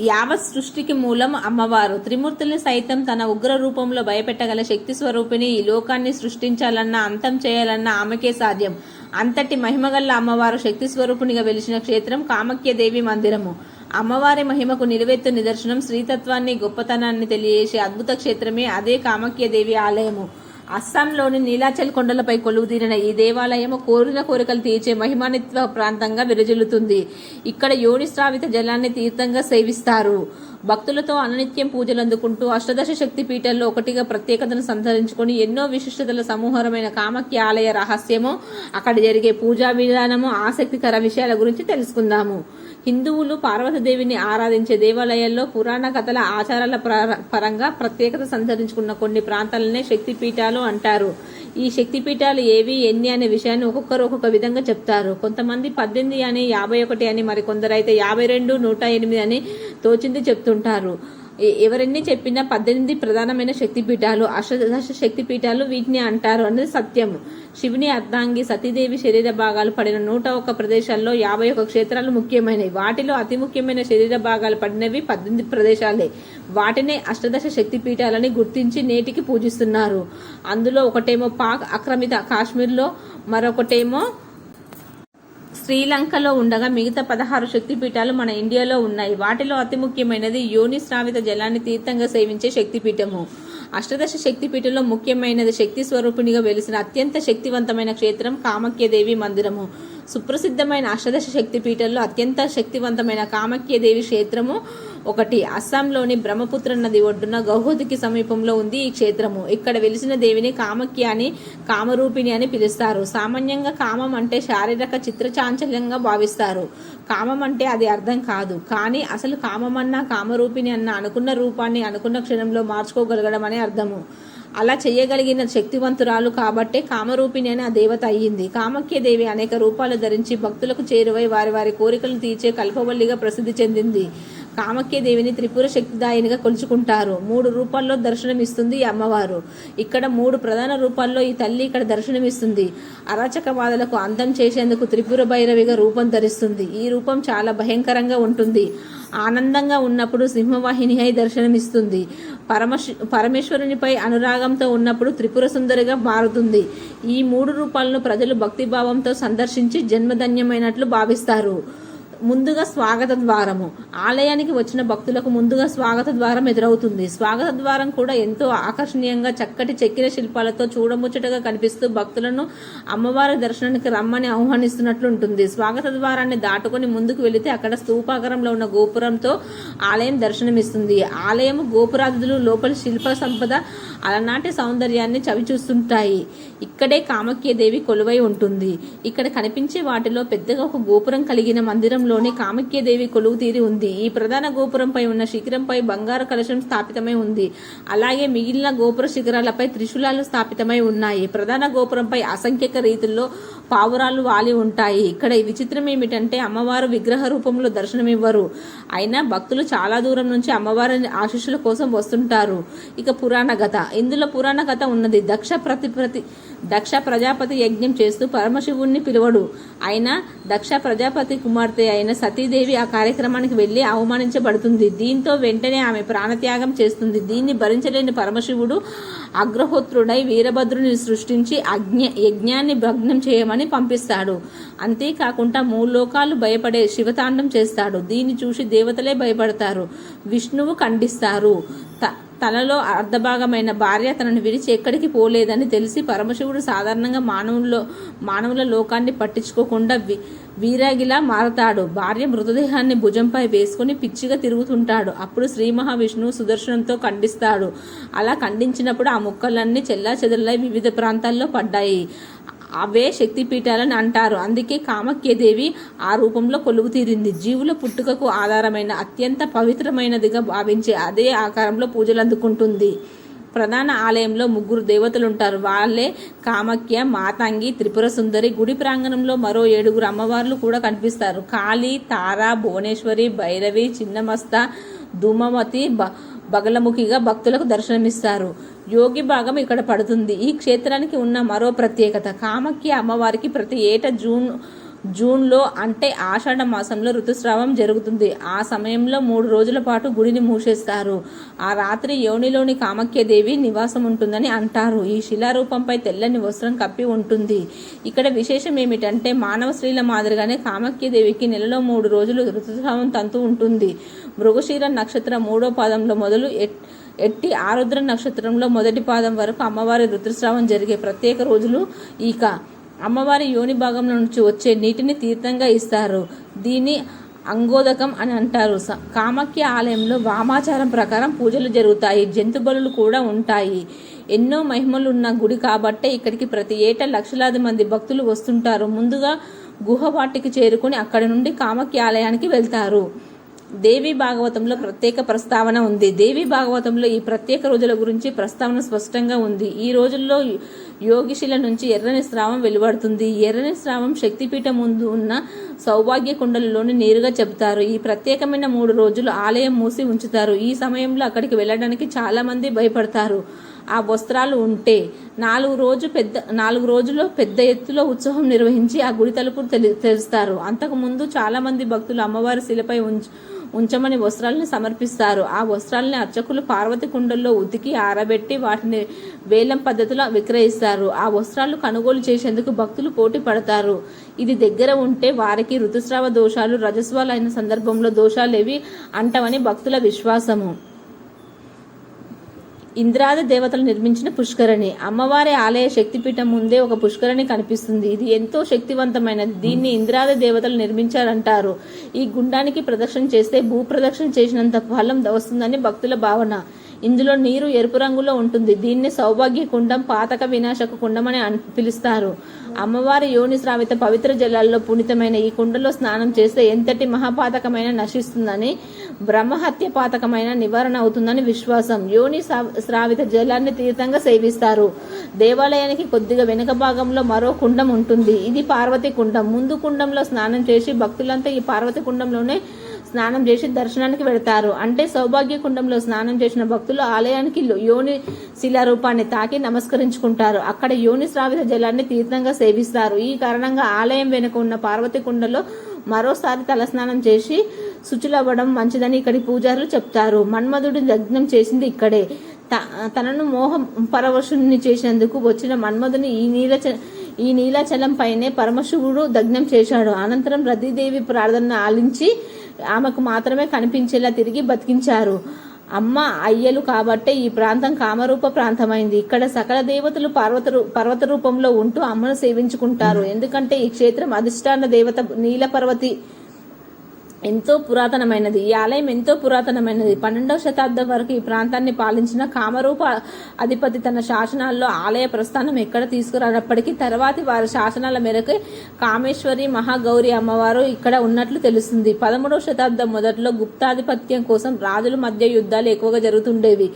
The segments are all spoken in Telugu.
యావత్ సృష్టికి మూలం అమ్మవారు. త్రిమూర్తుల్ని సైతం తన ఉగ్ర రూపంలో భయపెట్టగల శక్తి స్వరూపిణి ఈ లోకాన్ని సృష్టించాలన్నా అంతం చేయాలన్నా ఆమెకే సాధ్యం. అంతటి మహిమగల్ల అమ్మవారు శక్తి స్వరూపునిగా వెలిసిన క్షేత్రం కామక్యదేవి మందిరము. అమ్మవారి మహిమకు నిలువెత్తు నిదర్శనం శ్రీతత్వాన్ని గొప్పతనాన్ని తెలియజేసే అద్భుత క్షేత్రమే అదే కామక్యదేవి ఆలయము. అస్సాంలోని నీలాచల్ కొండలపై కొలువుదీరిన ఈ దేవాలయం కోరిన కోరికలు తీర్చే మహిమానిత్వ ప్రాంతంగా విరజిల్లుతుంది. ఇక్కడ యోనిస్రావిత జలాన్ని తీర్థంగా సేవిస్తారు. భక్తులతో అననిత్యం పూజలు అందుకుంటూ అష్టదశ శక్తి పీఠల్లో ఒకటిగా ప్రత్యేకతను సంతరించుకొని ఎన్నో విశిష్టతల సమూహరమైన కామక్య ఆలయ రహస్యము అక్కడ జరిగే పూజా విధానము ఆసక్తికర విషయాల గురించి తెలుసుకుందాము. హిందువులు పార్వతీదేవిని ఆరాధించే దేవాలయాల్లో పురాణ కథల ఆచారాల పరంగా ప్రత్యేకత సంతరించుకున్న కొన్ని ప్రాంతాలనే శక్తిపీఠాలు అంటారు. ఈ శక్తిపీఠాలు ఏవి ఎన్ని అనే విషయాన్ని ఒక్కొక్కరు ఒక్కొక్క విధంగా చెప్తారు. కొంతమంది పద్దెనిమిది అని యాభై ఒకటి అని మరి కొందరైతే యాభై రెండు నూట ఎనిమిది అని తోచింది చెప్తుంటారు. ఎవరెన్ని చెప్పినా పద్దెనిమిది ప్రధానమైన శక్తిపీఠాలు అష్టదశ శక్తిపీఠాలు వీటిని అంటారు అనేది సత్యం శివుని అర్ధాంగి సతీదేవి శరీర భాగాలు పడిన నూట ఒక్క ప్రదేశాల్లో యాభై ఒక్క క్షేత్రాలు ముఖ్యమైనవి. వాటిలో అతి ముఖ్యమైన శరీర భాగాలు పడినవి పద్దెనిమిది ప్రదేశాలే. వాటినే అష్టదశ శక్తిపీఠాలని గుర్తించి నేటికి పూజిస్తున్నారు. అందులో ఒకటేమో పాక్ ఆక్రమిత కాశ్మీర్లో మరొకటేమో శ్రీలంకలో ఉండగా మిగతా పదహారు శక్తిపీఠాలు మన ఇండియాలో ఉన్నాయి. వాటిలో అతి ముఖ్యమైనది యోని స్రావిత జలాన్ని తీర్థంగా సేవించే శక్తిపీఠము. అష్టదశ శక్తిపీఠంలో ముఖ్యమైనది శక్తి స్వరూపిణిగా వెలిసిన అత్యంత శక్తివంతమైన క్షేత్రం కామక్యదేవి మందిరము. సుప్రసిద్ధమైన అష్టదశ శక్తిపీఠంలో అత్యంత శక్తివంతమైన కామక్యదేవి క్షేత్రము ఒకటి అస్సాంలోని బ్రహ్మపుత్ర నది ఒడ్డున గౌహతికి సమీపంలో ఉంది ఈ క్షేత్రము. ఇక్కడ వెలిసిన దేవిని కామక్య అని కామరూపిణి అని పిలుస్తారు. సామాన్యంగా కామం అంటే శారీరక చిత్రచాంచల్యంగా భావిస్తారు. కామం అంటే అది అర్థం కాదు. కానీ అసలు కామమన్నా కామరూపిణి అన్న అనుకున్న రూపాన్ని అనుకున్న క్షణంలో మార్చుకోగలగడం అనే అర్థము. అలా చేయగలిగిన శక్తివంతురాలు కాబట్టే కామరూపిణి అని ఆ దేవత అయ్యింది. కామక్య దేవి అనేక రూపాలు ధరించి భక్తులకు చేరువై వారి వారి కోరికలు తీర్చే కల్పవల్లిగా ప్రసిద్ధి చెందింది. కామక్య దేవిని త్రిపుర శక్తిదాయినిగా కొలుచుకుంటారు. మూడు రూపాల్లో దర్శనమిస్తుంది ఈ అమ్మవారు. ఇక్కడ మూడు ప్రధాన రూపాల్లో ఈ తల్లి ఇక్కడ దర్శనమిస్తుంది. అరాచకవాదులకు అంతం చేసేందుకు త్రిపుర భైరవిగా రూపం ధరిస్తుంది. ఈ రూపం చాలా భయంకరంగా ఉంటుంది. ఆనందంగా ఉన్నప్పుడు సింహవాహిని అయి దర్శనమిస్తుంది. పరమశి పరమేశ్వరునిపై అనురాగంతో ఉన్నప్పుడు త్రిపుర సుందరిగా మారుతుంది. ఈ మూడు రూపాలను ప్రజలు భక్తిభావంతో సందర్శించి జన్మధన్యమైనట్లు భావిస్తారు. ముందుగా స్వాగత ద్వారము. ఆలయానికి వచ్చిన భక్తులకు ముందుగా స్వాగత ద్వారం ఎదురవుతుంది. స్వాగత ద్వారం కూడా ఎంతో ఆకర్షణీయంగా చక్కటి చెక్కిన శిల్పాలతో చూడముచ్చటగా కనిపిస్తూ భక్తులను అమ్మవారి దర్శనానికి రమ్మని ఆహ్వానిస్తున్నట్లు ఉంటుంది. స్వాగత ద్వారాన్ని దాటుకొని ముందుకు వెళితే అక్కడ స్థూపాకారంలో ఉన్న గోపురంతో ఆలయం దర్శనమిస్తుంది. ఆలయము గోపురాదులు లోపల శిల్ప సంపద అలనాటి సౌందర్యాన్ని చవిచూస్తుంటాయి ఇక్కడే కామక్యదేవి కొలువై ఉంటుంది. ఇక్కడ కనిపించే వాటిలో పెద్దగా ఒక గోపురం కలిగిన మందిరంలోని కామక్యదేవి కొలువు తీరి ఉంది. ఈ ప్రధాన గోపురంపై ఉన్న శిఖరంపై బంగారు కలశం స్థాపితమై ఉంది. అలాగే మిగిలిన గోపుర శిఖరాలపై త్రిశూలాలు స్థాపితమై ఉన్నాయి. ప్రధాన గోపురంపై అసంఖ్యక రీతుల్లో పావురాలు వాలి ఉంటాయి. ఇక్కడ ఈ విచిత్రం ఏమిటంటే అమ్మవారు విగ్రహ రూపంలో దర్శనమివ్వరు. అయినా భక్తులు చాలా దూరం నుంచి అమ్మవారి ఆశీస్సుల కోసం వస్తుంటారు. ఇక పురాణ కథ. ఇందులో పురాణ కథ ఉన్నది. దక్ష ప్రతి ప్రతి దక్ష ప్రజాపతి యజ్ఞం చేస్తూ పరమశివుణ్ణి పిలువడు. అయినా దక్ష ప్రజాపతి కుమార్తె అయిన సతీదేవి ఆ కార్యక్రమానికి వెళ్ళి అవమానించబడుతుంది. దీంతో వెంటనే ఆమె ప్రాణత్యాగం చేస్తుంది. దీన్ని భరించలేని పరమశివుడు అగ్రహోత్రుడై వీరభద్రుని సృష్టించి అజ్ఞ యజ్ఞాన్ని భగ్నం చేయమని పంపిస్తాడు. అంతేకాకుండా మూడు లోకాలు భయపడే శివతాండం చేస్తాడు. దీన్ని చూసి దేవతలే భయపడతారు. విష్ణువు ఖండిస్తారు. త తనలో అర్ధభాగమైన భార్య తనను విడిచి ఎక్కడికి పోలేదని తెలిసి పరమశివుడు సాధారణంగా మానవుల్లో మానవుల లోకాన్ని పట్టించుకోకుండా వి వీరాగిలా మారతాడు. భార్య మృతదేహాన్ని భుజంపై వేసుకుని పిచ్చిగా తిరుగుతుంటాడు. అప్పుడు శ్రీ మహావిష్ణువు సుదర్శనంతో ఖండిస్తాడు. అలా ఖండించినప్పుడు ఆ ముక్కలన్నీ చెల్లా వివిధ ప్రాంతాల్లో పడ్డాయి. అవే శక్తిపీఠాలని అంటారు. అందుకే కామక్యదేవి ఆ రూపంలో కొలుగుతీరింది జీవుల పుట్టుకకు ఆధారమైన అత్యంత పవిత్రమైనదిగా భావించే అదే ఆకారంలో పూజలు అందుకుంటుంది. ప్రధాన ఆలయంలో ముగ్గురు దేవతలు ఉంటారు వాళ్ళే కామక్య మాతాంగి త్రిపుర సుందరి గుడి ప్రాంగణంలో మరో ఏడుగురు అమ్మవార్లు కూడా కనిపిస్తారు. కాళీ తార భువనేశ్వరి భైరవి చిన్నమస్త ధూమవతి బ బగలముఖిగా భక్తులకు దర్శనమిస్తారు. యోగి భాగం ఇక్కడ పడుతుంది. ఈ క్షేత్రానికి ఉన్న మరో ప్రత్యేకత. కామక్య అమ్మవారికి ప్రతి ఏటా జూన్ జూన్లో అంటే ఆషాఢ మాసంలో ఋతుస్రావం జరుగుతుంది. ఆ సమయంలో మూడు రోజుల పాటు గుడిని మూసేస్తారు. ఆ రాత్రి యోనిలోని కామఖ్యదేవి నివాసం ఉంటుందని అంటారు. ఈ శిలారూపంపై తెల్లని వస్త్రం కప్పి ఉంటుంది. ఇక్కడ విశేషం ఏమిటంటే మానవ స్త్రీల మాదిరిగానే కామఖ్యదేవికి నెలలో మూడు రోజులు ఋతుస్రావం తంతు ఉంటుంది. మృగశీర నక్షత్రం మూడో పాదంలో మొదలు ఎట్- ఎట్టి ఆరుద్ర నక్షత్రంలో మొదటి పాదం వరకు అమ్మవారి ఋతుస్రావం జరిగే ప్రత్యేక రోజులు ఈక అమ్మవారి యోని భాగంలో నుంచి వచ్చే నీటిని తీర్థంగా ఇస్తారు. దీన్ని అంగోదకం అని అంటారు. కామాఖ్య ఆలయంలో వామాచారం ప్రకారం పూజలు జరుగుతాయి. జంతు బలులు కూడా ఉంటాయి. ఎన్నో మహిమలు ఉన్న గుడి కాబట్టే ఇక్కడికి ప్రతి ఏటా లక్షలాది మంది భక్తులు వస్తుంటారు. ముందుగా గుహవాటికి చేరుకుని అక్కడి నుండి కామాఖ్య ఆలయానికి వెళ్తారు. దేవి భాగవతంలో ప్రత్యేక ప్రస్తావన ఉంది. దేవి భాగవతంలో ఈ ప్రత్యేక రోజుల గురించి ప్రస్తావన స్పష్టంగా ఉంది. ఈ రోజుల్లో యోగిశిల నుంచి ఎర్రని స్రావం వెలువడుతుంది. ఎర్రని స్రావం శక్తిపీఠం ముందు ఉన్న సౌభాగ్య కుండలలోని నేరుగా చెబుతారు. ఈ ప్రత్యేకమైన మూడు రోజులు ఆలయం మూసి ఉంచుతారు. ఈ సమయంలో అక్కడికి వెళ్ళడానికి చాలామంది భయపడతారు. ఆ వస్త్రాలు ఉంటే నాలుగు రోజు పెద్ద నాలుగు రోజుల్లో పెద్ద ఎత్తులో ఉత్సవం నిర్వహించి ఆ గుడి తలుపు తెలి తెరుస్తారు. అంతకుముందు చాలామంది భక్తులు అమ్మవారి శిలపై ఉంచు ఉంచమని వస్త్రాలను సమర్పిస్తారు. ఆ వస్త్రాలని అర్చకులు పార్వతి కుండల్లో ఉతికి ఆరబెట్టి వాటిని వేలం పద్ధతిలో విక్రయిస్తారు. ఆ వస్త్రాలు కొనుగోలు చేసేందుకు భక్తులు పోటీ పడతారు. ఇది దగ్గర ఉంటే వారికి ఋతుస్రావ దోషాలు రజస్వాలైన సందర్భంలో దోషాలేవి అంటవని భక్తుల విశ్వాసము. ఇంద్రాది దేవతలు నిర్మించిన పుష్కరణి. అమ్మవారి ఆలయ శక్తిపీఠం ముందే ఒక పుష్కరణి కనిపిస్తుంది. ఇది ఎంతో శక్తివంతమైనది. దీన్ని ఇంద్రాది దేవతలు నిర్మించారంటారు. ఈ గుండానికి ప్రదక్షిణ చేస్తే భూ ప్రదక్షిణ చేసినంత ఫలం వస్తుందని భక్తుల భావన. ఇందులో నీరు ఎరుపు రంగులో ఉంటుంది. దీన్ని సౌభాగ్య కుండం పాతక వినాశక కుండం అని పిలుస్తారు. అమ్మవారి యోని స్రావిత పవిత్ర జలాల్లో పునితమైన ఈ కుండలో స్నానం చేస్తే ఎంతటి మహాపాతకమైన నశిస్తుందని బ్రహ్మహత్య పాతకమైన నివారణ అవుతుందని విశ్వాసం. యోని శ్రావిత స్రావిత జలాన్ని తీర్థంగా సేవిస్తారు. దేవాలయానికి కొద్దిగా వెనుక భాగంలో మరో కుండం ఉంటుంది. ఇది పార్వతి కుండం. ముందు కుండంలో స్నానం చేసి భక్తులంతా ఈ పార్వతి కుండంలోనే స్నానం చేసి దర్శనానికి వెళతారు అంటే సౌభాగ్య కుండంలో స్నానం చేసిన భక్తులు ఆలయానికి యోని యోని శిలారూపాన్ని తాకి నమస్కరించుకుంటారు. అక్కడ యోని స్రావిత జలాన్ని తీర్థంగా సేవిస్తారు. ఈ కారణంగా ఆలయం వెనుక ఉన్న పార్వతి కుండలో మరోసారి తలస్నానం చేసి శుచులవ్వడం మంచిదని ఇక్కడి పూజారులు చెప్తారు. మన్మధుడి యజ్ఞం చేసింది ఇక్కడే. త- తనను మోహం పరవశుని చేసేందుకు వచ్చిన మన్మధుని ఈ నీల ఈ నీలాచలం పైనే పరమశివుడు దగ్నం చేశాడు. అనంతరం రతీదేవి ప్రార్థన ఆలించి ఆమెకు మాత్రమే కనిపించేలా తిరిగి బతికించారు. అమ్మ అయ్యలు కాబట్టే ఈ ప్రాంతం కామరూప ప్రాంతమైంది. ఇక్కడ సకల దేవతలు పర్వత పర్వత రూపంలో ఉంటూ అమ్మను సేవించుకుంటారు. ఎందుకంటే ఈ క్షేత్రం అధిష్టాన దేవత నీలపర్వతి ఎంతో పురాతనమైనది. ఈ ఆలయం ఎంతో పురాతనమైనది. పన్నెండవ శతాబ్దం వరకు ఈ ప్రాంతాన్ని పాలించిన కామరూప అధిపతి తన శాసనాల్లో ఆలయ ప్రస్థానం ఎక్కడ తీసుకురానప్పటికీ తర్వాతి వారి శాసనాల మేరకు కామేశ్వరి మహాగౌరి అమ్మవారు ఇక్కడ ఉన్నట్లు తెలుస్తుంది. పదమూడవ శతాబ్దం మొదట్లో గుప్తాధిపత్యం కోసం రాజుల మధ్య యుద్ధాలు ఎక్కువగా జరుగుతుండేవి.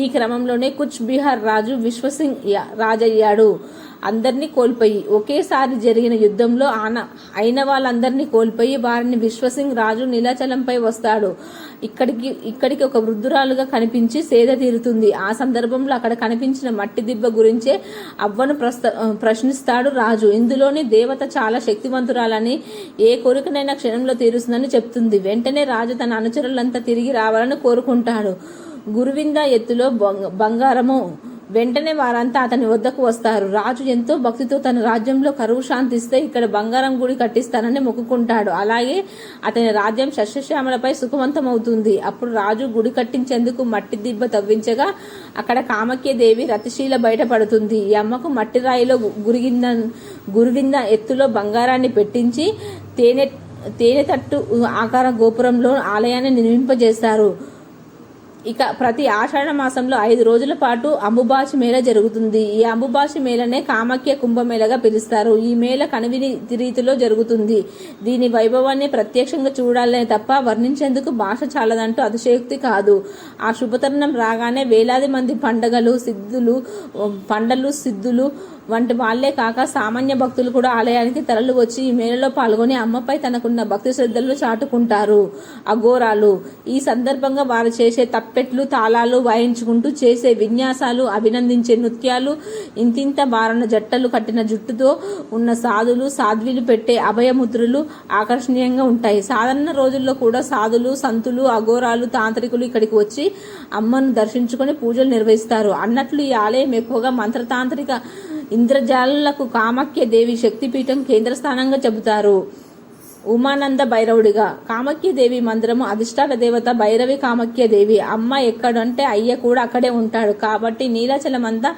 ఈ క్రమంలోనే కుచ్ బీహార్ రాజు విశ్వసింగ్ రాజయ్యాడు. అందరినీ కోల్పోయి. ఒకేసారి జరిగిన యుద్ధంలో ఆన అయిన వాళ్ళందరినీ కోల్పోయి వారిని విశ్వసింగ్ రాజు నీలాచలంపై వస్తాడు. ఇక్కడికి ఇక్కడికి ఒక వృద్ధురాలుగా కనిపించి సేద తీరుతుంది. ఆ సందర్భంలో అక్కడ కనిపించిన మట్టి దిబ్బ గురించే అవ్వను ప్రస్త ప్రశ్నిస్తాడు రాజు. ఇందులోని దేవత చాలా శక్తివంతురాలని ఏ కోరికనైనా క్షణంలో తీరుస్తుందని చెప్తుంది. వెంటనే రాజు తన అనుచరులంతా తిరిగి రావాలని కోరుకుంటాడు. గురువింద ఎత్తులో బంగారము వెంటనే వారంతా అతని వద్దకు వస్తారు. రాజు ఎంతో భక్తితో తన రాజ్యంలో కరువు శాంతిస్తే ఇక్కడ బంగారం గుడి కట్టిస్తానని మొక్కుకుంటాడు. అలాగే అతని రాజ్యం సస్యశ్యామలపై సుఖవంతమవుతుంది. అప్పుడు రాజు గుడి కట్టించేందుకు మట్టి దిబ్బ తవ్వించగా అక్కడ కామక్య దేవి రతిశీల బయటపడుతుంది. ఈ అమ్మకు మట్టి రాయిలో గు- గురిగింద గురువింద ఎత్తులో బంగారాన్ని పెట్టించి తేనె తేనె తట్టు ఆకార గోపురంలో ఆలయాన్ని నిర్మింపజేస్తారు. ఇక ప్రతి ఆషాఢ మాసంలో ఐదు రోజుల పాటు అంబుబాచి మేళ జరుగుతుంది. ఈ అంబుబాచి మేళనే కామాఖ్య కుంభమేళగా పిలుస్తారు. ఈ మేళ కనువిని రీతిలో జరుగుతుంది. దీని వైభవాన్ని ప్రత్యక్షంగా చూడాలనే తప్ప వర్ణించేందుకు భాష చాలదంటూ అతిశయోక్తి కాదు. ఆ శుభతరుణం రాగానే వేలాది మంది పండగలు సిద్ధులు పండలు సిద్ధులు వంటి వాళ్ళే కాక సామాన్య భక్తులు కూడా ఆలయానికి తరలి వచ్చి ఈ మేళలో పాల్గొని అమ్మపై తనకున్న భక్తి శ్రద్ధలు చాటుకుంటారు. అఘోరాలు. ఈ సందర్భంగా వారు చేసే తప్పెట్లు తాళాలు వాయించుకుంటూ చేసే విన్యాసాలు అభినందించే నృత్యాలు ఇంతింత బారన జట్టలు కట్టిన జుట్టుతో ఉన్న సాధులు సాధ్వీలు పెట్టే అభయముద్రలు ఆకర్షణీయంగా ఉంటాయి. సాధారణ రోజుల్లో కూడా సాధులు సంతులు అఘోరాలు తాంత్రికులు ఇక్కడికి వచ్చి అమ్మను దర్శించుకొని పూజలు నిర్వహిస్తారు. అన్నట్లు ఈ ఆలయం ఎక్కువగా మంత్రతాంత్రిక ఇంద్రజాలకు కామాఖ్య దేవి శక్తిపీఠం కేంద్ర స్థానంగా చెబుతారు. ఉమానంద భైరవుడిగా. కామాఖ్యదేవి మందిరము అధిష్టాన దేవత భైరవి కామాఖ్యదేవి అమ్మ ఎక్కడంటే అయ్య కూడా అక్కడే ఉంటాడు. కాబట్టి నీలాచలం అంతా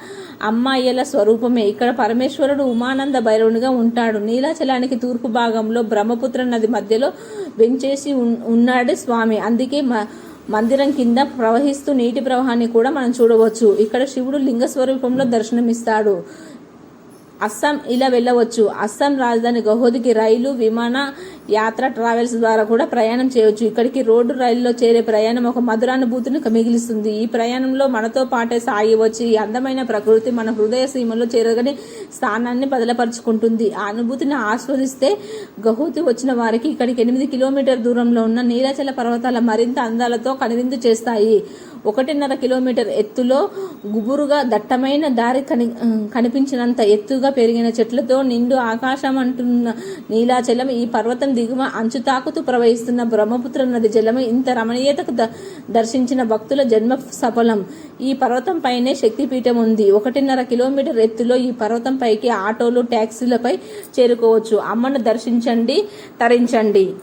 స్వరూపమే. ఇక్కడ పరమేశ్వరుడు ఉమానంద భైరవునిగా ఉంటాడు. నీలాచలానికి తూర్పు భాగంలో బ్రహ్మపుత్ర నది మధ్యలో వెంచేసి ఉన్నాడు స్వామి. అందుకే మ- మందిరం కింద ప్రవహిస్తూ నీటి ప్రవాహాన్ని కూడా మనం చూడవచ్చు. ఇక్కడ శివుడు లింగ స్వరూపంలో దర్శనమిస్తాడు. అస్సాం ఇలా వెళ్ళవచ్చు. అస్సాం రాజధాని గౌహోదికి రైలు విమాన యాత్ర ట్రావెల్స్ ద్వారా కూడా ప్రయాణం చేయవచ్చు ఇక్కడికి రోడ్డు రైల్లో చేరే ప్రయాణం ఒక మధురానుభూతిని మిగిలిస్తుంది. ఈ ప్రయాణంలో మనతో పాటే సాగి వచ్చి ఈ అందమైన ప్రకృతి మన హృదయ సీమలో చేరగని స్థానాన్ని బదలపరుచుకుంటుంది. ఆ అనుభూతిని ఆస్వాదిస్తే గహూతి వచ్చిన వారికి ఇక్కడికి ఎనిమిది కిలోమీటర్ దూరంలో ఉన్న నీలాచల పర్వతాల మరింత అందాలతో కనువిందు చేస్తాయి. ఒకటిన్నర కిలోమీటర్ ఎత్తులో గుబురుగా దట్టమైన దారి కని కనిపించినంత ఎత్తుగా పెరిగిన చెట్లతో నిండు ఆకాశం అంటున్న నీలాచలం ఈ పర్వతం దిగువ అంచు తాకుతూ ప్రవహిస్తున్న బ్రహ్మపుత్ర నది జలము ఇంత రమణీయతకు ద- దర్శించిన భక్తుల జన్మ సఫలం. ఈ పర్వతం పైనే శక్తిపీఠం ఉంది. ఒకటిన్నర కిలోమీటర్ ఎత్తులో ఈ పర్వతం పైకి ఆటోలు ట్యాక్సీలపై చేరుకోవచ్చు. అమ్మను దర్శించండి తరించండి.